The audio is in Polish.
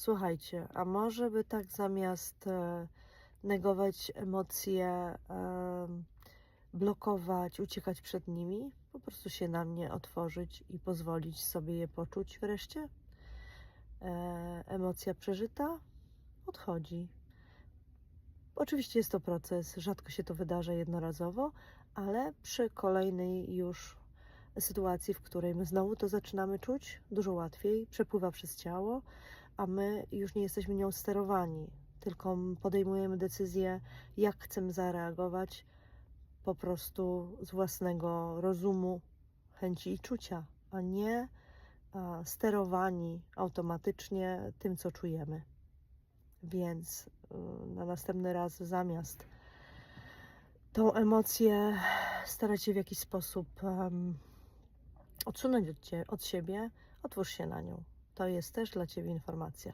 Słuchajcie, a może by tak zamiast e, negować emocje, em, blokować, uciekać przed nimi, po prostu się na mnie otworzyć i pozwolić sobie je poczuć wreszcie? E, emocja przeżyta odchodzi. Oczywiście jest to proces, rzadko się to wydarza jednorazowo, ale przy kolejnej już sytuacji, w której my znowu to zaczynamy czuć, dużo łatwiej, przepływa przez ciało, a my już nie jesteśmy nią sterowani, tylko podejmujemy decyzję, jak chcemy zareagować po prostu z własnego rozumu, chęci i czucia, a nie a, sterowani automatycznie tym, co czujemy. Więc y, na następny raz zamiast tą emocję starać się w jakiś sposób odsunąć od, cie, od siebie, otwórz się na nią. To jest też dla Ciebie informacja.